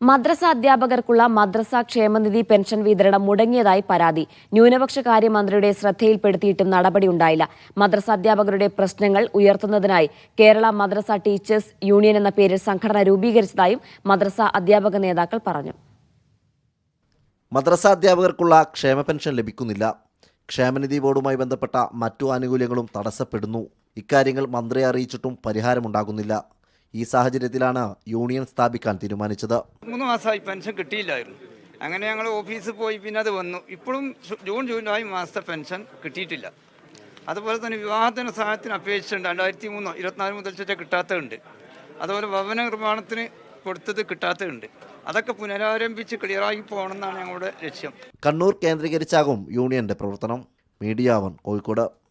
മദ്രസ അധ്യാപകർക്കുള്ള മദ്രസ ക്ഷേമനിധി പെൻഷൻ വിതരണം മുടങ്ങിയതായി പരാതി. ന്യൂനപക്ഷ കാര്യമന്ത്രിയുടെ ശ്രദ്ധയിൽപ്പെടുത്തിയിട്ടും നടപടിയുണ്ടായില്ല മദ്രസ അധ്യാപകരുടെ പ്രശ്നങ്ങൾ ഉയർത്തുന്നതിനായി കേരള മദ്രസ ടീച്ചേഴ്സ് യൂണിയൻ എന്ന പേരിൽ സംഘടന രൂപീകരിച്ചതായും മദ്രസ അധ്യാപക നേതാക്കൾ പറഞ്ഞു. മദ്രസ അധ്യാപകർക്കുള്ള ക്ഷേമ പെൻഷൻ ലഭിക്കുന്നില്ല. ക്ഷേമനിധി ബോർഡുമായി ബന്ധപ്പെട്ട മറ്റു ആനുകൂല്യങ്ങളും തടസ്സപ്പെടുന്നു. ഇക്കാര്യങ്ങൾ മന്ത്രിയെ അറിയിച്ചിട്ടും പരിഹാരമുണ്ടാകുന്നില്ല. ഈ സാഹചര്യത്തിലാണ് യൂണിയൻ സ്ഥാപിക്കാൻ തീരുമാനിച്ചത്. മൂന്ന് മാസമായി പെൻഷൻ കിട്ടിയില്ലായിരുന്നു. അങ്ങനെ ഞങ്ങൾ ഓഫീസിൽ പോയി പിന്നെ അത് വന്നു. ഇപ്പോഴും ജൂൺ ജൂലൈ മാസത്തെ പെൻഷൻ കിട്ടിയിട്ടില്ല. അതുപോലെ തന്നെ വിവാഹത്തിന് സഹായത്തിന് അപേക്ഷിച്ചിട്ടുണ്ട്. രണ്ടായിരത്തി മൂന്നോ ഇരുപത്തിനാല് മുതൽ ചേച്ച കിട്ടാത്തതുണ്ട്. അതുപോലെ ഭവന നിർമ്മാണത്തിന് കൊടുത്തത് കിട്ടാത്തതുണ്ട്. അതൊക്കെ പുനരാരംഭിച്ച് ക്ലിയറായി പോകണമെന്നാണ് ഞങ്ങളുടെ ലക്ഷ്യം. കണ്ണൂർ കേന്ദ്രീകരിച്ചാകും യൂണിയന്റെ പ്രവർത്തനം. Media one Kozhikode.